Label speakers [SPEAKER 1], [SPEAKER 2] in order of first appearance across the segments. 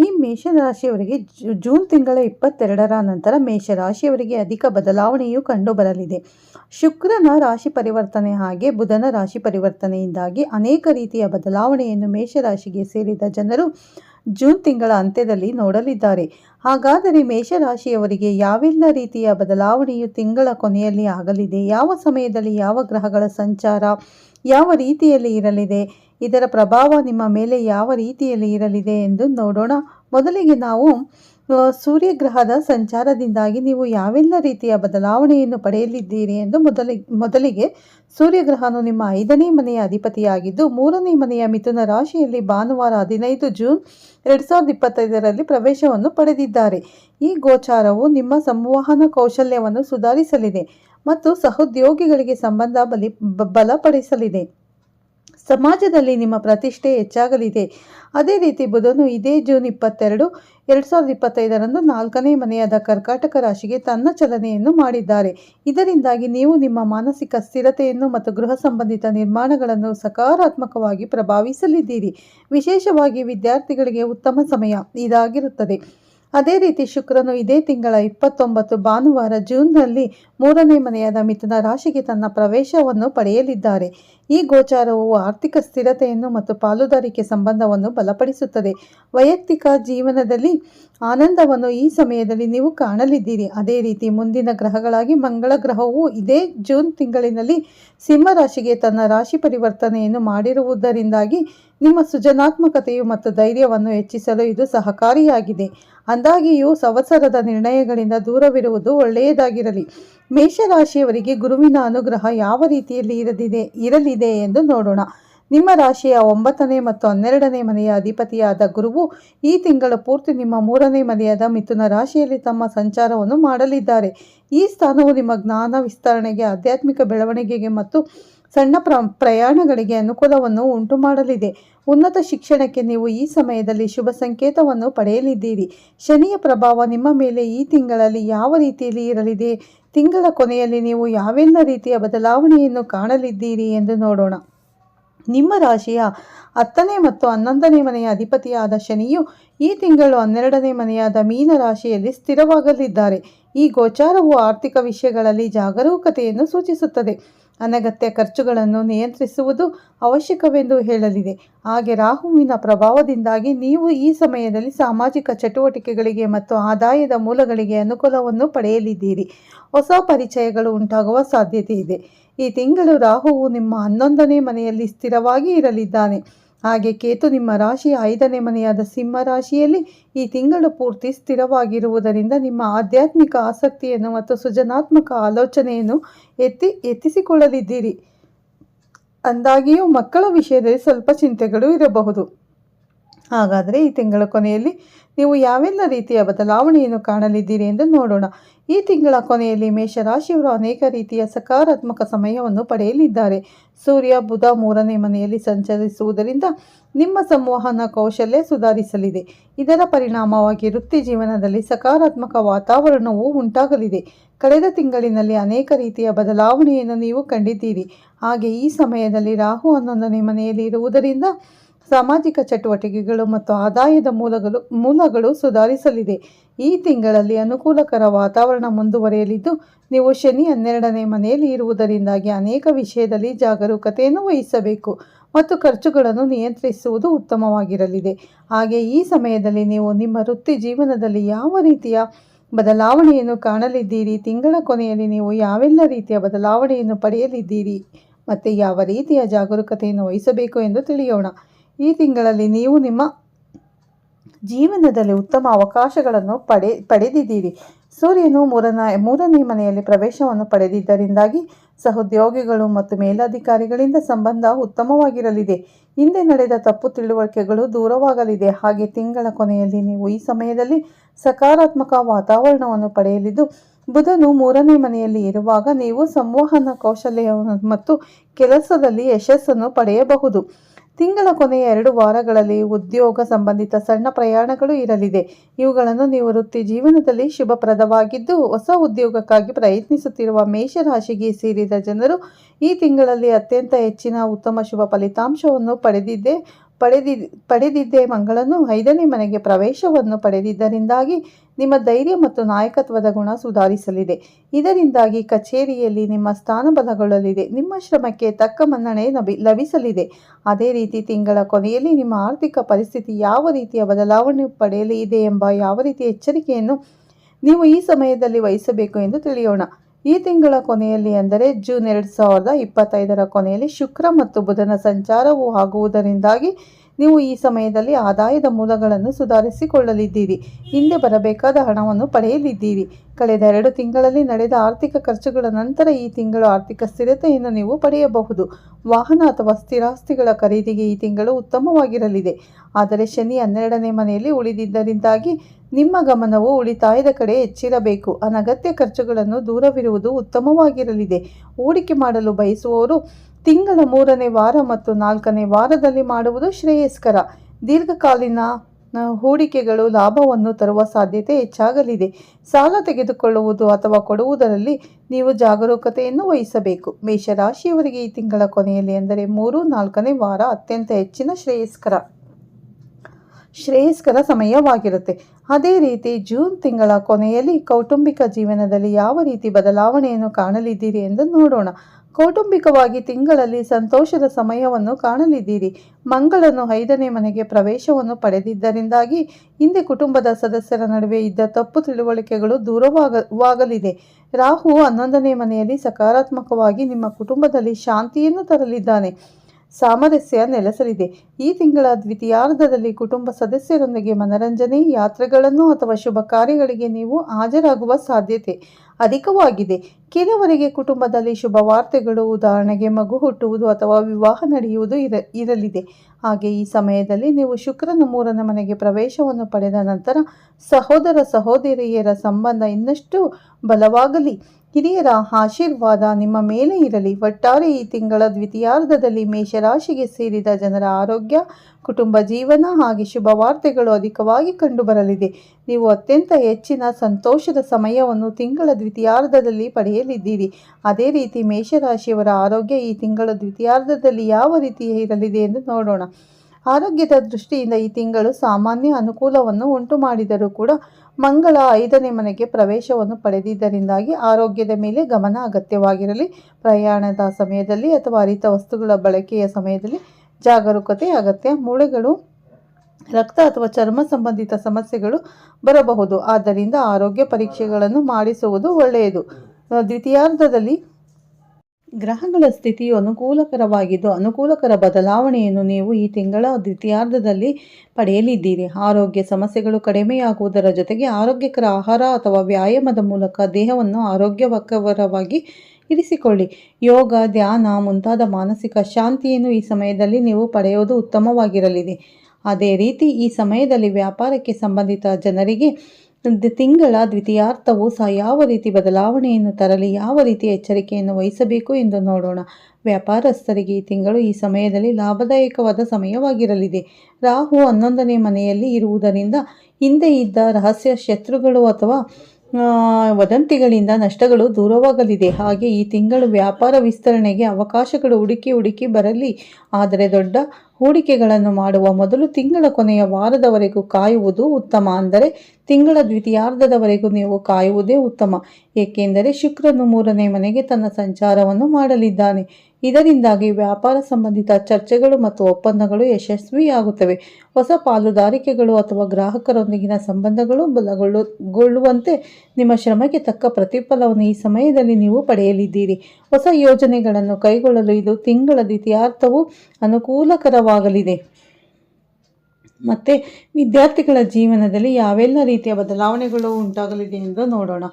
[SPEAKER 1] ಈ ಮೇಷರಾಶಿಯವರಿಗೆ ಜೂನ್ ತಿಂಗಳ ಇಪ್ಪತ್ತೆರಡರ ನಂತರ ಮೇಷರಾಶಿಯವರಿಗೆ ಅಧಿಕ ಬದಲಾವಣೆಯು ಕಂಡುಬರಲಿದೆ. ಶುಕ್ರನ ರಾಶಿ ಪರಿವರ್ತನೆ ಹಾಗೆ ಬುಧನ ರಾಶಿ ಪರಿವರ್ತನೆಯಿಂದಾಗಿ ಅನೇಕ ರೀತಿಯ ಬದಲಾವಣೆಯನ್ನು ಮೇಷರಾಶಿಗೆ ಸೇರಿದ ಜನರು ಜೂನ್ ತಿಂಗಳ ಅಂತ್ಯದಲ್ಲಿ ನೋಡಲಿದ್ದಾರೆ. ಹಾಗಾದರೆ ಮೇಷರಾಶಿಯವರಿಗೆ ಯಾವೆಲ್ಲ ರೀತಿಯ ಬದಲಾವಣೆಯು ತಿಂಗಳ ಕೊನೆಯಲ್ಲಿ ಆಗಲಿದೆ? ಯಾವ ಸಮಯದಲ್ಲಿ ಯಾವ ಗ್ರಹಗಳ ಸಂಚಾರ? ಯಾವ ರೀತಿಯಲ್ಲಿ ಇರಲಿದೆ? ಇದರ ಪ್ರಭಾವ ನಿಮ್ಮ ಮೇಲೆ ಯಾವ ರೀತಿಯಲ್ಲಿ ಇರಲಿದೆ ಎಂದು ನೋಡೋಣ. ಮೊದಲಿಗೆ ನಾವು ಸೂರ್ಯಗ್ರಹದ ಸಂಚಾರದಿಂದಾಗಿ ನೀವು ಯಾವೆಲ್ಲ ರೀತಿಯ ಬದಲಾವಣೆಯನ್ನು ಪಡೆಯಲಿದ್ದೀರಿ ಎಂದು ಮೊದಲಿಗೆ ಮೊದಲಿಗೆ ಸೂರ್ಯಗ್ರಹನು ನಿಮ್ಮ ಐದನೇ ಮನೆಯ ಅಧಿಪತಿಯಾಗಿದ್ದು, ಮೂರನೇ ಮನೆಯ ಮಿಥುನ ರಾಶಿಯಲ್ಲಿ ಭಾನುವಾರ ಹದಿನೈದು ಜೂನ್ ಎರಡು ಸಾವಿರದ ಇಪ್ಪತ್ತೈದರಲ್ಲಿ ಪ್ರವೇಶವನ್ನು ಪಡೆದಿದ್ದಾರೆ. ಈ ಗೋಚಾರವು ನಿಮ್ಮ ಸಂವಹನ ಕೌಶಲ್ಯವನ್ನು ಸುಧಾರಿಸಲಿದೆ ಮತ್ತು ಸಹೋದ್ಯೋಗಿಗಳಿಗೆ ಸಂಬಂಧ ಬಲಿ ಬಲಪಡಿಸಲಿದೆ. ಸಮಾಜದಲ್ಲಿ ನಿಮ್ಮ ಪ್ರತಿಷ್ಠೆ ಹೆಚ್ಚಾಗಲಿದೆ. ಅದೇ ರೀತಿ ಬುಧನು ಇದೇ ಜೂನ್ ಇಪ್ಪತ್ತೆರಡು, ಎರಡು ಸಾವಿರದ ಇಪ್ಪತ್ತೈದರಂದು ನಾಲ್ಕನೇ ಮನೆಯಾದ ಕರ್ಕಾಟಕ ರಾಶಿಗೆ ತನ್ನ ಚಲನೆಯನ್ನು ಮಾಡಿದ್ದಾರೆ. ಇದರಿಂದಾಗಿ ನೀವು ನಿಮ್ಮ ಮಾನಸಿಕ ಸ್ಥಿರತೆಯನ್ನು ಮತ್ತು ಗೃಹ ಸಂಬಂಧಿತ ನಿರ್ಮಾಣಗಳನ್ನು ಸಕಾರಾತ್ಮಕವಾಗಿ ಪ್ರಭಾವಿಸಲಿದ್ದೀರಿ. ವಿಶೇಷವಾಗಿ ವಿದ್ಯಾರ್ಥಿಗಳಿಗೆ ಉತ್ತಮ ಸಮಯ ಇದಾಗಿರುತ್ತದೆ. ಅದೇ ರೀತಿ ಶುಕ್ರನು ಇದೇ ತಿಂಗಳ ಇಪ್ಪತ್ತೊಂಬತ್ತು ಭಾನುವಾರ ಜೂನ್ನಲ್ಲಿ ಮೂರನೇ ಮನೆಯಾದ ಮಿಥುನ ರಾಶಿಗೆ ತನ್ನ ಪ್ರವೇಶವನ್ನು ಪಡೆಯಲಿದ್ದಾರೆ. ಈ ಗೋಚಾರವು ಆರ್ಥಿಕ ಸ್ಥಿರತೆಯನ್ನು ಮತ್ತು ಪಾಲುದಾರಿಕೆ ಸಂಬಂಧವನ್ನು ಬಲಪಡಿಸುತ್ತದೆ. ವೈಯಕ್ತಿಕ ಜೀವನದಲ್ಲಿ ಆನಂದವನ್ನು ಈ ಸಮಯದಲ್ಲಿ ನೀವು ಕಾಣಲಿದ್ದೀರಿ. ಅದೇ ರೀತಿ ಮುಂದಿನ ಗ್ರಹಗಳಾಗಿ ಮಂಗಳ ಗ್ರಹವು ಇದೇ ಜೂನ್ ತಿಂಗಳಿನಲ್ಲಿ ಸಿಂಹ ರಾಶಿಗೆ ತನ್ನ ರಾಶಿ ಪರಿವರ್ತನೆಯನ್ನು ಮಾಡಿರುವುದರಿಂದಾಗಿ ನಿಮ್ಮ ಸೃಜನಾತ್ಮಕತೆಯು ಮತ್ತು ಧೈರ್ಯವನ್ನು ಹೆಚ್ಚಿಸಲು ಇದು ಸಹಕಾರಿಯಾಗಿದೆ. ಅಂದಾಗಿಯೂ ಸವಸರದ ನಿರ್ಣಯಗಳಿಂದ ದೂರವಿರುವುದು ಒಳ್ಳೆಯದಾಗಿರಲಿ. ಮೇಷರಾಶಿಯವರಿಗೆ ಗುರುವಿನ ಅನುಗ್ರಹ ಯಾವ ರೀತಿಯಲ್ಲಿ ಇರದಿದೆ, ಇರಲಿದೆ ಎಂದು ನೋಡೋಣ. ನಿಮ್ಮ ರಾಶಿಯ ಒಂಬತ್ತನೇ ಮತ್ತು ಹನ್ನೆರಡನೇ ಮನೆಯ ಅಧಿಪತಿಯಾದ ಗುರುವು ಈ ತಿಂಗಳ ಪೂರ್ತಿ ನಿಮ್ಮ ಮೂರನೇ ಮನೆಯಾದ ಮಿಥುನ ರಾಶಿಯಲ್ಲಿ ತಮ್ಮ ಸಂಚಾರವನ್ನು ಮಾಡಲಿದ್ದಾರೆ. ಈ ಸ್ಥಾನವು ನಿಮ್ಮ ಜ್ಞಾನ ವಿಸ್ತರಣೆಗೆ, ಆಧ್ಯಾತ್ಮಿಕ ಬೆಳವಣಿಗೆಗೆ ಮತ್ತು ಸಣ್ಣ ಪ್ರ, ಪ್ರಯಾಣಗಳಿಗೆ ಅನುಕೂಲವನ್ನು ಉಂಟು ಮಾಡಲಿದೆ ಉನ್ನತ ಶಿಕ್ಷಣಕ್ಕೆ ನೀವು ಈ ಸಮಯದಲ್ಲಿ ಶುಭ ಸಂಕೇತವನ್ನು ಪಡೆಯಲಿದ್ದೀರಿ. ಶನಿಯ ಪ್ರಭಾವ ನಿಮ್ಮ ಮೇಲೆ ಈ ತಿಂಗಳಲ್ಲಿ ಯಾವ ರೀತಿಯಲ್ಲಿ ಇರಲಿದೆ? ತಿಂಗಳ ಕೊನೆಯಲ್ಲಿ ನೀವು ಯಾವೆಲ್ಲ ರೀತಿಯ ಬದಲಾವಣೆಯನ್ನು ಕಾಣಲಿದ್ದೀರಿ ಎಂದು ನೋಡೋಣ. ನಿಮ್ಮ ರಾಶಿಯ ಹತ್ತನೇ ಮತ್ತು ಹನ್ನೊಂದನೇ ಮನೆಯ ಅಧಿಪತಿಯಾದ ಶನಿಯು ಈ ತಿಂಗಳು ಹನ್ನೆರಡನೇ ಮನೆಯಾದ ಮೀನ ರಾಶಿಯಲ್ಲಿ ಸ್ಥಿರವಾಗಲಿದ್ದಾರೆ. ಈ ಗೋಚಾರವು ಆರ್ಥಿಕ ವಿಷಯಗಳಲ್ಲಿ ಜಾಗರೂಕತೆಯನ್ನು ಸೂಚಿಸುತ್ತದೆ. ಅನಗತ್ಯ ಖರ್ಚುಗಳನ್ನು ನಿಯಂತ್ರಿಸುವುದು ಅವಶ್ಯಕವೆಂದು ಹೇಳಲಿದೆ. ಹಾಗೆ ರಾಹುವಿನ ಪ್ರಭಾವದಿಂದಾಗಿ ನೀವು ಈ ಸಮಯದಲ್ಲಿ ಸಾಮಾಜಿಕ ಚಟುವಟಿಕೆಗಳಿಗೆ ಮತ್ತು ಆದಾಯದ ಮೂಲಗಳಿಗೆ ಅನುಕೂಲವನ್ನು ಪಡೆಯಲಿದ್ದೀರಿ. ಹೊಸ ಪರಿಚಯಗಳು ಉಂಟಾಗುವ ಸಾಧ್ಯತೆ ಇದೆ. ಈ ತಿಂಗಳು ರಾಹುವು ನಿಮ್ಮ ಹನ್ನೊಂದನೇ ಮನೆಯಲ್ಲಿ ಸ್ಥಿರವಾಗಿ ಇರಲಿದ್ದಾನೆ. ಹಾಗೆ ಕೇತು ನಿಮ್ಮ ರಾಶಿಯ ಐದನೇ ಮನೆಯಾದ ಸಿಂಹ ರಾಶಿಯಲ್ಲಿ ಈ ತಿಂಗಳು ಪೂರ್ತಿ ಸ್ಥಿರವಾಗಿರುವುದರಿಂದ ನಿಮ್ಮ ಆಧ್ಯಾತ್ಮಿಕ ಆಸಕ್ತಿಯನ್ನು ಮತ್ತು ಸೃಜನಾತ್ಮಕ ಆಲೋಚನೆಯನ್ನು ಎತ್ತಿ, ಎತ್ತಿಸಿಕೊಳ್ಳಲಿದ್ದೀರಿ. ಅಂದಾಗಿಯೂ ಮಕ್ಕಳ ವಿಷಯದಲ್ಲಿ ಸ್ವಲ್ಪ ಚಿಂತೆಗಳು ಇರಬಹುದು. ಹಾಗಾದರೆ ಈ ತಿಂಗಳ ಕೊನೆಯಲ್ಲಿ ನೀವು ಯಾವೆಲ್ಲ ರೀತಿಯ ಬದಲಾವಣೆಯನ್ನು ಕಾಣಲಿದ್ದೀರಿ ಎಂದು ನೋಡೋಣ. ಈ ತಿಂಗಳ ಕೊನೆಯಲ್ಲಿ ಮೇಷರಾಶಿಯವರು ಅನೇಕ ರೀತಿಯ ಸಕಾರಾತ್ಮಕ ಸಮಯವನ್ನು ಪಡೆಯಲಿದ್ದಾರೆ. ಸೂರ್ಯ, ಬುಧ ಮೂರನೇ ಮನೆಯಲ್ಲಿ ಸಂಚರಿಸುವುದರಿಂದ ನಿಮ್ಮ ಸಂವಹನ ಕೌಶಲ್ಯ ಸುಧಾರಿಸಲಿದೆ. ಇದರ ಪರಿಣಾಮವಾಗಿ ವೃತ್ತಿ ಜೀವನದಲ್ಲಿ ಸಕಾರಾತ್ಮಕ ವಾತಾವರಣವು ಉಂಟಾಗಲಿದೆ. ಕಳೆದ ತಿಂಗಳಿನಲ್ಲಿ ಅನೇಕ ರೀತಿಯ ಬದಲಾವಣೆಯನ್ನು ನೀವು ಕಂಡಿದ್ದೀರಿ. ಹಾಗೆ ಈ ಸಮಯದಲ್ಲಿ ರಾಹು ಹನ್ನೊಂದನೇ ಮನೆಯಲ್ಲಿ ಇರುವುದರಿಂದ ಸಾಮಾಜಿಕ ಚಟುವಟಿಕೆಗಳು ಮತ್ತು ಆದಾಯದ ಮೂಲಗಳು ಮೂಲಗಳು ಸುಧಾರಿಸಲಿದೆ. ಈ ತಿಂಗಳಲ್ಲಿ ಅನುಕೂಲಕರ ವಾತಾವರಣ ಮುಂದುವರಿಯಲಿದ್ದು, ನೀವು ಶನಿ ಹನ್ನೆರಡನೇ ಮನೆಯಲ್ಲಿ ಇರುವುದರಿಂದಾಗಿ ಅನೇಕ ವಿಷಯದಲ್ಲಿ ಜಾಗರೂಕತೆಯನ್ನು ವಹಿಸಬೇಕು ಮತ್ತು ಖರ್ಚುಗಳನ್ನು ನಿಯಂತ್ರಿಸುವುದು ಉತ್ತಮವಾಗಿರಲಿದೆ. ಹಾಗೆ ಈ ಸಮಯದಲ್ಲಿ ನೀವು ನಿಮ್ಮ ವೃತ್ತಿ ಜೀವನದಲ್ಲಿ ಯಾವ ರೀತಿಯ ಬದಲಾವಣೆಯನ್ನು ಕಾಣಲಿದ್ದೀರಿ? ತಿಂಗಳ ಕೊನೆಯಲ್ಲಿ ನೀವು ಯಾವೆಲ್ಲ ರೀತಿಯ ಬದಲಾವಣೆಯನ್ನು ಪಡೆಯಲಿದ್ದೀರಿ? ಮತ್ತು ಯಾವ ರೀತಿಯ ಜಾಗರೂಕತೆಯನ್ನು ವಹಿಸಬೇಕು ಎಂದು ತಿಳಿಯೋಣ. ಈ ತಿಂಗಳಲ್ಲಿ ನೀವು ನಿಮ್ಮ ಜೀವನದಲ್ಲಿ ಉತ್ತಮ ಅವಕಾಶಗಳನ್ನು ಪಡೆ, ಪಡೆದಿದ್ದೀರಿ. ಸೂರ್ಯನು ಮೂರನ, ಮೂರನೇ ಮನೆಯಲ್ಲಿ ಪ್ರವೇಶವನ್ನು ಪಡೆದಿದ್ದರಿಂದಾಗಿ ಸಹೋದ್ಯೋಗಿಗಳು ಮತ್ತು ಮೇಲಾಧಿಕಾರಿಗಳಿಂದ ಸಂಬಂಧ ಉತ್ತಮವಾಗಿರಲಿದೆ. ಹಿಂದೆ ನಡೆದ ತಪ್ಪು ತಿಳುವಳಿಕೆಗಳು ದೂರವಾಗಲಿದೆ. ಹಾಗೆ ತಿಂಗಳ ಕೊನೆಯಲ್ಲಿ ನೀವು ಈ ಸಮಯದಲ್ಲಿ ಸಕಾರಾತ್ಮಕ ವಾತಾವರಣವನ್ನು ಪಡೆಯಲಿದ್ದು, ಬುಧನು ಮೂರನೇ ಮನೆಯಲ್ಲಿ ಇರುವಾಗ ನೀವು ಸಂವಹನ ಕೌಶಲ್ಯ ಮತ್ತು ಕೆಲಸದಲ್ಲಿ ಯಶಸ್ಸನ್ನು ಪಡೆಯಬಹುದು. ತಿಂಗಳ ಕೊನೆಯ ಎರಡು ವಾರಗಳಲ್ಲಿ ಉದ್ಯೋಗ ಸಂಬಂಧಿತ ಸಣ್ಣ ಪ್ರಯಾಣಗಳು ಇರಲಿದೆ. ಇವುಗಳನ್ನು ನೀವು ವೃತ್ತಿ ಜೀವನದಲ್ಲಿ ಶುಭಪ್ರದವಾಗಿದ್ದು, ಹೊಸ ಉದ್ಯೋಗಕ್ಕಾಗಿ ಪ್ರಯತ್ನಿಸುತ್ತಿರುವ ಮೇಷರಾಶಿಗೆ ಸೇರಿದ ಜನರು ಈ ತಿಂಗಳಲ್ಲಿ ಅತ್ಯಂತ ಹೆಚ್ಚಿನ ಉತ್ತಮ ಶುಭ ಫಲಿತಾಂಶವನ್ನು ಪಡೆದಿದ್ದೆ, ಪಡೆದಿ, ಪಡೆದಿದ್ದೇ. ಮಂಗಳನು ಐದನೇ ಮನೆಗೆ ಪ್ರವೇಶವನ್ನು ಪಡೆದಿದ್ದರಿಂದಾಗಿ ನಿಮ್ಮ ಧೈರ್ಯ ಮತ್ತು ನಾಯಕತ್ವದ ಗುಣ ಸುಧಾರಿಸಲಿದೆ. ಇದರಿಂದಾಗಿ ಕಚೇರಿಯಲ್ಲಿ ನಿಮ್ಮ ಸ್ಥಾನ ಬಲಗೊಳ್ಳಲಿದೆ. ನಿಮ್ಮ ಶ್ರಮಕ್ಕೆ ತಕ್ಕ ಮನ್ನಣೆ ಲಭಿ, ಲಭಿಸಲಿದೆ. ಅದೇ ರೀತಿ ತಿಂಗಳ ಕೊನೆಯಲ್ಲಿ ನಿಮ್ಮ ಆರ್ಥಿಕ ಪರಿಸ್ಥಿತಿ ಯಾವ ರೀತಿಯ ಬದಲಾವಣೆ ಪಡೆಯಲಿದೆ ಎಂಬ ಯಾವ ರೀತಿಯ ಎಚ್ಚರಿಕೆಯನ್ನು ನೀವು ಈ ಸಮಯದಲ್ಲಿ ವಹಿಸಬೇಕು ಎಂದು ತಿಳಿಯೋಣ. ಈ ತಿಂಗಳ ಕೊನೆಯಲ್ಲಿ ಅಂದರೆ ಜೂನ್ ಎರಡು ಸಾವಿರದ ಇಪ್ಪತ್ತೈದರ ಕೊನೆಯಲ್ಲಿ ಶುಕ್ರ ಮತ್ತು ಬುಧನ ಸಂಚಾರವು ಆಗುವುದರಿಂದಾಗಿ ನೀವು ಈ ಸಮಯದಲ್ಲಿ ಆದಾಯದ ಮೂಲಗಳನ್ನು ಸುಧಾರಿಸಿಕೊಳ್ಳಲಿದ್ದೀರಿ. ಹಿಂದೆ ಬರಬೇಕಾದ ಹಣವನ್ನು ಪಡೆಯಲಿದ್ದೀರಿ. ಕಳೆದ ಎರಡು ತಿಂಗಳಲ್ಲಿ ನಡೆದ ಆರ್ಥಿಕ ಖರ್ಚುಗಳ ನಂತರ ಈ ತಿಂಗಳು ಆರ್ಥಿಕ ಸ್ಥಿರತೆಯನ್ನು ನೀವು ಪಡೆಯಬಹುದು. ವಾಹನ ಅಥವಾ ಸ್ಥಿರಾಸ್ತಿಗಳ ಖರೀದಿಗೆ ಈ ತಿಂಗಳು ಉತ್ತಮವಾಗಿರಲಿದೆ. ಆದರೆ ಶನಿ ಹನ್ನೆರಡನೇ ಮನೆಯಲ್ಲಿ ಉಳಿದಿದ್ದರಿಂದಾಗಿ ನಿಮ್ಮ ಗಮನವು ಉಳಿತಾಯದ ಕಡೆ ಹೆಚ್ಚಿರಬೇಕು. ಅನಗತ್ಯ ಖರ್ಚುಗಳನ್ನು ದೂರವಿರುವುದು ಉತ್ತಮವಾಗಿರಲಿದೆ. ಹೂಡಿಕೆ ಮಾಡಲು ಬಯಸುವವರು ತಿಂಗಳ ಮೂರನೇ ವಾರ ಮತ್ತು ನಾಲ್ಕನೇ ವಾರದಲ್ಲಿ ಮಾಡುವುದು ಶ್ರೇಯಸ್ಕರ. ದೀರ್ಘಕಾಲೀನ ಹೂಡಿಕೆಗಳು ಲಾಭವನ್ನು ತರುವ ಸಾಧ್ಯತೆ ಹೆಚ್ಚಾಗಲಿದೆ. ಸಾಲ ತೆಗೆದುಕೊಳ್ಳುವುದು ಅಥವಾ ಕೊಡುವುದರಲ್ಲಿ ನೀವು ಜಾಗರೂಕತೆಯನ್ನು ವಹಿಸಬೇಕು. ಮೇಷರಾಶಿಯವರಿಗೆ ಈ ತಿಂಗಳ ಕೊನೆಯಲ್ಲಿ ಅಂದರೆ ಮೂರು, ನಾಲ್ಕನೇ ವಾರ ಅತ್ಯಂತ ಹೆಚ್ಚಿನ ಶ್ರೇಯಸ್ಕರ. ಶ್ರೇಯಸ್ಕರ ಸಮಯವಾಗಿರುತ್ತೆ. ಅದೇ ರೀತಿ ಜೂನ್ ತಿಂಗಳ ಕೊನೆಯಲ್ಲಿ ಕೌಟುಂಬಿಕ ಜೀವನದಲ್ಲಿ ಯಾವ ರೀತಿ ಬದಲಾವಣೆಯನ್ನು ಕಾಣಲಿದ್ದೀರಿ ಎಂದು ನೋಡೋಣ. ಕೌಟುಂಬಿಕವಾಗಿ ತಿಂಗಳಲ್ಲಿ ಸಂತೋಷದ ಸಮಯವನ್ನು ಕಾಣಲಿದ್ದೀರಿ. ಮಂಗಳನು ಐದನೇ ಮನೆಗೆ ಪ್ರವೇಶವನ್ನು ಪಡೆದಿದ್ದರಿಂದಾಗಿ ಹಿಂದೆ ಕುಟುಂಬದ ಸದಸ್ಯರ ನಡುವೆ ಇದ್ದ ತಪ್ಪು ತಿಳುವಳಿಕೆಗಳು ದೂರವಾಗಲಿದೆ ರಾಹು ಹನ್ನೊಂದನೇ ಮನೆಯಲ್ಲಿ ಸಕಾರಾತ್ಮಕವಾಗಿ ನಿಮ್ಮ ಕುಟುಂಬದಲ್ಲಿ ಶಾಂತಿಯನ್ನು ತರಲಿದ್ದಾನೆ. ಸಾಮರಸ್ಯ ನೆಲೆಸಲಿದೆ. ಈ ತಿಂಗಳ ದ್ವಿತೀಯಾರ್ಧದಲ್ಲಿ ಕುಟುಂಬ ಸದಸ್ಯರೊಂದಿಗೆ ಮನರಂಜನೆ, ಯಾತ್ರೆಗಳನ್ನು ಅಥವಾ ಶುಭ ಕಾರ್ಯಗಳಿಗೆ ನೀವು ಹಾಜರಾಗುವ ಸಾಧ್ಯತೆ ಅಧಿಕವಾಗಿದೆ. ಕೆಲವರಿಗೆ ಕುಟುಂಬದಲ್ಲಿ ಶುಭ ವಾರ್ತೆಗಳು, ಉದಾಹರಣೆಗೆ ಮಗು ಹುಟ್ಟುವುದು ಅಥವಾ ವಿವಾಹ ನಡೆಯುವುದು ಇರ, ಇರಲಿದೆ. ಹಾಗೆ ಈ ಸಮಯದಲ್ಲಿ ನೀವು ಶುಕ್ರನ ಮೂರನ ಮನೆಗೆ ಪ್ರವೇಶವನ್ನು ಪಡೆದ ನಂತರ ಸಹೋದರ ಸಹೋದರಿಯರ ಸಂಬಂಧ ಇನ್ನಷ್ಟು ಬಲವಾಗಲಿ. ಹಿರಿಯರ ಆಶೀರ್ವಾದ ನಿಮ್ಮ ಮೇಲೆ ಇರಲಿ. ಒಟ್ಟಾರೆ ಈ ತಿಂಗಳ ದ್ವಿತೀಯಾರ್ಧದಲ್ಲಿ ಮೇಷರಾಶಿಗೆ ಸೇರಿದ ಜನರ ಆರೋಗ್ಯ, ಕುಟುಂಬ ಜೀವನ ಹಾಗೆ ಶುಭ ವಾರ್ತೆಗಳು ಅಧಿಕವಾಗಿ ಕಂಡುಬರಲಿದೆ. ನೀವು ಅತ್ಯಂತ ಹೆಚ್ಚಿನ ಸಂತೋಷದ ಸಮಯವನ್ನು ತಿಂಗಳ ದ್ವಿತೀಯಾರ್ಧದಲ್ಲಿ ಪಡೆಯಲಿದ್ದೀರಿ. ಅದೇ ರೀತಿ ಮೇಷರಾಶಿಯವರ ಆರೋಗ್ಯ ಈ ತಿಂಗಳ ದ್ವಿತೀಯಾರ್ಧದಲ್ಲಿ ಯಾವ ರೀತಿ ಇರಲಿದೆ ಎಂದು ನೋಡೋಣ. ಆರೋಗ್ಯದ ದೃಷ್ಟಿಯಿಂದ ಈ ತಿಂಗಳು ಸಾಮಾನ್ಯ ಅನುಕೂಲವನ್ನು ಉಂಟು ಮಾಡಿದರೂ ಕೂಡ ಮಂಗಳ ಐದನೇ ಮನೆಗೆ ಪ್ರವೇಶವನ್ನು ಪಡೆದಿದ್ದರಿಂದಾಗಿ ಆರೋಗ್ಯದ ಮೇಲೆ ಗಮನ ಅಗತ್ಯವಾಗಿರಲಿ. ಪ್ರಯಾಣದ ಸಮಯದಲ್ಲಿ ಅಥವಾ ಅರಿತ ವಸ್ತುಗಳ ಬಳಕೆಯ ಸಮಯದಲ್ಲಿ ಜಾಗರೂಕತೆ ಅಗತ್ಯ. ಮೂಳೆಗಳು, ರಕ್ತ ಅಥವಾ ಚರ್ಮ ಸಂಬಂಧಿತ ಸಮಸ್ಯೆಗಳು ಬರಬಹುದು. ಆದ್ದರಿಂದ ಆರೋಗ್ಯ ಪರೀಕ್ಷೆಗಳನ್ನು ಮಾಡಿಸುವುದು ಒಳ್ಳೆಯದು. ದ್ವಿತೀಯಾರ್ಧದಲ್ಲಿ ಗ್ರಹಗಳ ಸ್ಥಿತಿಯು ಅನುಕೂಲಕರವಾಗಿದ್ದು, ಅನುಕೂಲಕರ ಬದಲಾವಣೆಯನ್ನು ನೀವು ಈ ತಿಂಗಳ ದ್ವಿತೀಯಾರ್ಧದಲ್ಲಿ ಪಡೆಯಲಿದ್ದೀರಿ. ಆರೋಗ್ಯ ಸಮಸ್ಯೆಗಳು ಕಡಿಮೆಯಾಗುವುದರ ಜೊತೆಗೆ ಆರೋಗ್ಯಕರ ಆಹಾರ ಅಥವಾ ವ್ಯಾಯಾಮದ ಮೂಲಕ ದೇಹವನ್ನು ಆರೋಗ್ಯವಕರವಾಗಿ ಇರಿಸಿಕೊಳ್ಳಿ. ಯೋಗ, ಧ್ಯಾನ ಮುಂತಾದ ಮಾನಸಿಕ ಶಾಂತಿಯನ್ನು ಈ ಸಮಯದಲ್ಲಿ ನೀವು ಪಡೆಯುವುದು ಉತ್ತಮವಾಗಿರಲಿದೆ. ಅದೇ ರೀತಿ ಈ ಸಮಯದಲ್ಲಿ ವ್ಯಾಪಾರಕ್ಕೆ ಸಂಬಂಧಿತ ಜನರಿಗೆ ತಿಂಗಳ ದ್ವಿತೀಯಾರ್ಥವು ಸಹ ಯಾವ ರೀತಿ ಬದಲಾವಣೆಯನ್ನು ತರಲಿ, ಯಾವ ರೀತಿ ಎಚ್ಚರಿಕೆಯನ್ನು ವಹಿಸಬೇಕು ಎಂದು ನೋಡೋಣ. ವ್ಯಾಪಾರಸ್ಥರಿಗೆ ಈ ತಿಂಗಳು ಈ ಸಮಯದಲ್ಲಿ ಲಾಭದಾಯಕವಾದ ಸಮಯವಾಗಿರಲಿದೆ. ರಾಹು ಹನ್ನೊಂದನೇ ಮನೆಯಲ್ಲಿ ಇರುವುದರಿಂದ ಹಿಂದೆ ಇದ್ದ ರಹಸ್ಯ ಶತ್ರುಗಳು ಅಥವಾ ವದಂತಿಗಳಿಂದ ನಷ್ಟಗಳು ದೂರವಾಗಲಿದೆ. ಹಾಗೆ ಈ ತಿಂಗಳು ವ್ಯಾಪಾರ ವಿಸ್ತರಣೆಗೆ ಅವಕಾಶಗಳು ಹುಡುಕಿ ಹುಡುಕಿ ಬರಲಿ. ಆದರೆ ದೊಡ್ಡ ಹೂಡಿಕೆಗಳನ್ನು ಮಾಡುವ ಮೊದಲು ತಿಂಗಳ ಕೊನೆಯ ವಾರದವರೆಗೂ ಕಾಯುವುದು ಉತ್ತಮ. ಅಂದರೆ ತಿಂಗಳ ದ್ವಿತೀಯಾರ್ಧದವರೆಗೂ ನೀವು ಕಾಯುವುದೇ ಉತ್ತಮ. ಏಕೆಂದರೆ ಶುಕ್ರನು ಮೂರನೇ ಮನೆಗೆ ತನ್ನ ಸಂಚಾರವನ್ನು ಮಾಡಲಿದ್ದಾನೆ. ಇದರಿಂದಾಗಿ ವ್ಯಾಪಾರ ಸಂಬಂಧಿತ ಚರ್ಚೆಗಳು ಮತ್ತು ಒಪ್ಪಂದಗಳು ಯಶಸ್ವಿಯಾಗುತ್ತವೆ. ಹೊಸ ಪಾಲುದಾರಿಕೆಗಳು ಅಥವಾ ಗ್ರಾಹಕರೊಂದಿಗಿನ ಸಂಬಂಧಗಳು ಬಲಗೊಳ್ಳುಗೊಳ್ಳುವಂತೆ ನಿಮ್ಮ ಶ್ರಮಕ್ಕೆ ತಕ್ಕ ಪ್ರತಿಫಲವನ್ನು ಈ ಸಮಯದಲ್ಲಿ ನೀವು ಪಡೆಯಲಿದ್ದೀರಿ. ಹೊಸ ಯೋಜನೆಗಳನ್ನು ಕೈಗೊಳ್ಳಲು ಇದು ತಿಂಗಳ ದ್ವಿತೀಯಾರ್ಥವು ಅನುಕೂಲಕರವಾಗಲಿದೆ ಮತ್ತು ವಿದ್ಯಾರ್ಥಿಗಳ ಜೀವನದಲ್ಲಿ ಯಾವೆಲ್ಲ ರೀತಿಯ ಬದಲಾವಣೆಗಳು ಉಂಟಾಗಲಿದೆ ಎಂದು ನೋಡೋಣ.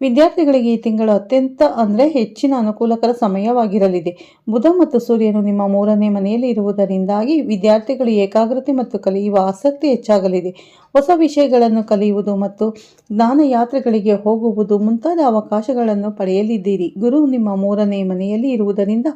[SPEAKER 1] ವಿದ್ಯಾರ್ಥಿಗಳಿಗೆ ಈ ತಿಂಗಳು ಅತ್ಯಂತ ಅಂದರೆ ಹೆಚ್ಚಿನ ಅನುಕೂಲಕರ ಸಮಯವಾಗಿರಲಿದೆ. ಬುಧ ಮತ್ತು ಸೂರ್ಯನು ನಿಮ್ಮ ಮೂರನೇ ಮನೆಯಲ್ಲಿ ಇರುವುದರಿಂದಾಗಿ ವಿದ್ಯಾರ್ಥಿಗಳು ಏಕಾಗ್ರತೆ ಮತ್ತು ಕಲಿಯುವ ಆಸಕ್ತಿ ಹೆಚ್ಚಾಗಲಿದೆ. ಹೊಸ ವಿಷಯಗಳನ್ನು ಕಲಿಯುವುದು ಮತ್ತು ಜ್ಞಾನ ಯಾತ್ರೆಗಳಿಗೆ ಹೋಗುವುದು ಮುಂತಾದ ಅವಕಾಶಗಳನ್ನು ಪಡೆಯಲಿದ್ದೀರಿ. ಗುರು ನಿಮ್ಮ ಮೂರನೇ ಮನೆಯಲ್ಲಿ ಇರುವುದರಿಂದ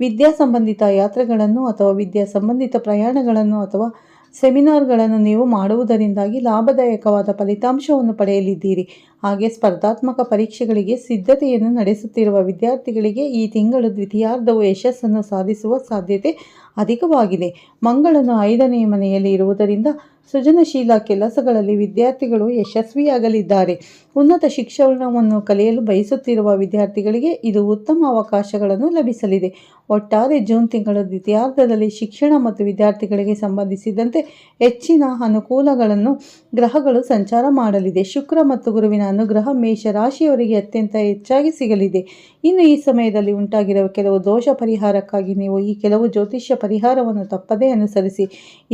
[SPEAKER 1] ವಿದ್ಯಾ ಸಂಬಂಧಿತ ಯಾತ್ರೆಗಳನ್ನು ಅಥವಾ ವಿದ್ಯಾ ಸಂಬಂಧಿತ ಪ್ರಯಾಣಗಳನ್ನು ಅಥವಾ ಸೆಮಿನಾರ್ಗಳನ್ನು ನೀವು ಮಾಡುವುದರಿಂದಾಗಿ ಲಾಭದಾಯಕವಾದ ಫಲಿತಾಂಶವನ್ನು ಪಡೆಯಲಿದ್ದೀರಿ. ಹಾಗೆ ಸ್ಪರ್ಧಾತ್ಮಕ ಪರೀಕ್ಷೆಗಳಿಗೆ ಸಿದ್ಧತೆಯನ್ನು ನಡೆಸುತ್ತಿರುವ ವಿದ್ಯಾರ್ಥಿಗಳಿಗೆ ಈ ತಿಂಗಳು ದ್ವಿತೀಯಾರ್ಧವು ಯಶಸ್ಸನ್ನು ಸಾಧಿಸುವ ಸಾಧ್ಯತೆ ಅಧಿಕವಾಗಿದೆ. ಮಂಗಳನು ಐದನೇ ಮನೆಯಲ್ಲಿ ಇರುವುದರಿಂದ ಸೃಜನಶೀಲ ಕೆಲಸಗಳಲ್ಲಿ ವಿದ್ಯಾರ್ಥಿಗಳು ಯಶಸ್ವಿಯಾಗಲಿದ್ದಾರೆ. ಉನ್ನತ ಶಿಕ್ಷಣವನ್ನು ಕಲಿಯಲು ಬಯಸುತ್ತಿರುವ ವಿದ್ಯಾರ್ಥಿಗಳಿಗೆ ಇದು ಉತ್ತಮ ಅವಕಾಶಗಳನ್ನು ಲಭಿಸಲಿದೆ. ಒಟ್ಟಾರೆ ಜೂನ್ ತಿಂಗಳ ದ್ವಿತೀಯಾರ್ಧದಲ್ಲಿ ಶಿಕ್ಷಣ ಮತ್ತು ವಿದ್ಯಾರ್ಥಿಗಳಿಗೆ ಸಂಬಂಧಿಸಿದಂತೆ ಹೆಚ್ಚಿನ ಅನುಕೂಲಗಳನ್ನು ಗ್ರಹಗಳು ಸಂಚಾರ ಮಾಡಲಿದೆ. ಶುಕ್ರ ಮತ್ತು ಗುರುವಿನ ಅನುಗ್ರಹ ಮೇಷ ರಾಶಿಯವರಿಗೆ ಅತ್ಯಂತ ಹೆಚ್ಚಾಗಿ ಸಿಗಲಿದೆ. ಇನ್ನು ಈ ಸಮಯದಲ್ಲಿ ಉಂಟಾಗಿರುವ ಕೆಲವು ದೋಷ ಪರಿಹಾರಕ್ಕಾಗಿ ನೀವು ಈ ಕೆಲವು ಜ್ಯೋತಿಷ್ಯ ಪರಿಹಾರವನ್ನು ತಪ್ಪದೇ ಅನುಸರಿಸಿ,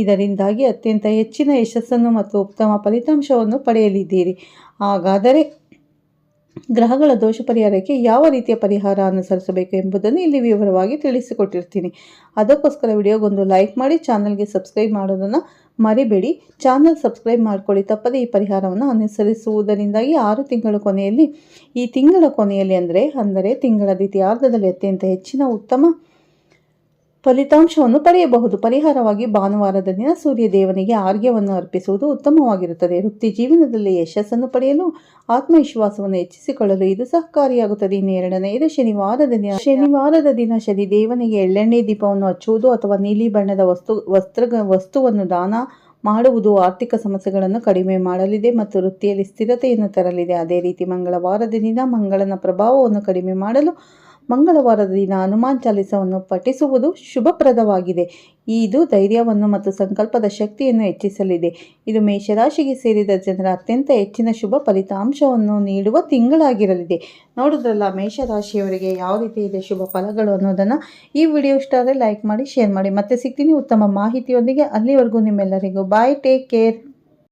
[SPEAKER 1] ಇದರಿಂದಾಗಿ ಅತ್ಯಂತ ಹೆಚ್ಚಿನ ಯಶಸ್ಸನ್ನು ಮತ್ತು ಉತ್ತಮ ಫಲಿತಾಂಶವನ್ನು ಪಡೆಯಲಿದ್ದೀರಿ. ಹಾಗಾದರೆ ಗ್ರಹಗಳ ದೋಷ ಪರಿಹಾರಕ್ಕೆ ಯಾವ ರೀತಿಯ ಪರಿಹಾರ ಅನುಸರಿಸಬೇಕು ಎಂಬುದನ್ನು ಇಲ್ಲಿ ವಿವರವಾಗಿ ತಿಳಿಸಿಕೊಟ್ಟಿರ್ತೀನಿ. ಅದಕ್ಕೋಸ್ಕರ ವಿಡಿಯೋಗೊಂದು ಲೈಕ್ ಮಾಡಿ, ಚಾನಲ್ಗೆ ಸಬ್ಸ್ಕ್ರೈಬ್ ಮಾಡೋದನ್ನು ಮರಿಬೇಡಿ. ಚಾನಲ್ ಸಬ್ಸ್ಕ್ರೈಬ್ ಮಾಡ್ಕೊಳ್ಳಿ. ತಪ್ಪದೇ ಈ ಪರಿಹಾರವನ್ನು ಅನುಸರಿಸುವುದರಿಂದಾಗಿ ಆರು ತಿಂಗಳ ಕೊನೆಯಲ್ಲಿ, ಈ ತಿಂಗಳ ಕೊನೆಯಲ್ಲಿ ಅಂದರೆ ಅಂದರೆ ತಿಂಗಳ ದ್ವಿತೀಯಾರ್ಧದಲ್ಲಿ ಅತ್ಯಂತ ಹೆಚ್ಚಿನ ಉತ್ತಮ ಫಲಿತಾಂಶವನ್ನು ಪಡೆಯಬಹುದು. ಪರಿಹಾರವಾಗಿ ಭಾನುವಾರದ ದಿನ ಸೂರ್ಯ ದೇವನಿಗೆ ಆರ್ಘ್ಯವನ್ನು ಅರ್ಪಿಸುವುದು ಉತ್ತಮವಾಗಿರುತ್ತದೆ. ವೃತ್ತಿ ಜೀವನದಲ್ಲಿ ಯಶಸ್ಸನ್ನು ಪಡೆಯಲು ಆತ್ಮವಿಶ್ವಾಸವನ್ನು ಹೆಚ್ಚಿಸಿಕೊಳ್ಳಲು ಇದು ಸಹಕಾರಿಯಾಗುತ್ತದೆ. ಇನ್ನು ಎರಡನೆಯದು ಶನಿವಾರದ ದಿನ. ಶನಿವಾರದ ದಿನ ಶನಿ ದೇವನಿಗೆ ಎಳ್ಳೆಣ್ಣೆ ದೀಪವನ್ನು ಹಚ್ಚುವುದು ಅಥವಾ ನೀಲಿ ಬಣ್ಣದ ವಸ್ತು, ವಸ್ತ್ರ, ವಸ್ತುವನ್ನು ದಾನ ಮಾಡುವುದು ಆರ್ಥಿಕ ಸಮಸ್ಯೆಗಳನ್ನು ಕಡಿಮೆ ಮಾಡಲಿದೆ ಮತ್ತು ವೃತ್ತಿಯಲ್ಲಿ ಸ್ಥಿರತೆಯನ್ನು ತರಲಿದೆ. ಅದೇ ರೀತಿ ಮಂಗಳವಾರದ ದಿನ ಮಂಗಳನ ಪ್ರಭಾವವನ್ನು ಕಡಿಮೆ ಮಾಡಲು ಮಂಗಳವಾರದ ದಿನ ಹನುಮಾನ್ ಚಾಲಿಸವನ್ನು ಪಠಿಸುವುದು ಶುಭಪ್ರದವಾಗಿದೆ. ಇದು ಧೈರ್ಯವನ್ನು ಮತ್ತು ಸಂಕಲ್ಪದ ಶಕ್ತಿಯನ್ನು ಹೆಚ್ಚಿಸಲಿದೆ. ಇದು ಮೇಷರಾಶಿಗೆ ಸೇರಿದ ಜನರ ಅತ್ಯಂತ ಹೆಚ್ಚಿನ ಶುಭ ಫಲಿತಾಂಶವನ್ನು ನೀಡುವ ತಿಂಗಳಾಗಿರಲಿದೆ. ನೋಡಿದ್ರಲ್ಲ, ಮೇಷರಾಶಿಯವರಿಗೆ ಯಾವ ರೀತಿ ಇದೆ ಶುಭ ಫಲಗಳು ಅನ್ನೋದನ್ನು? ಈ ವಿಡಿಯೋ ಇಷ್ಟ ಆದರೆ ಲೈಕ್ ಮಾಡಿ ಶೇರ್ ಮಾಡಿ. ಮತ್ತೆ ಸಿಗ್ತೀನಿ ಉತ್ತಮ ಮಾಹಿತಿಯೊಂದಿಗೆ. ಅಲ್ಲಿವರೆಗೂ ನಿಮ್ಮೆಲ್ಲರಿಗೂ ಬಾಯ್ ಟೇಕ್ ಕೇರ್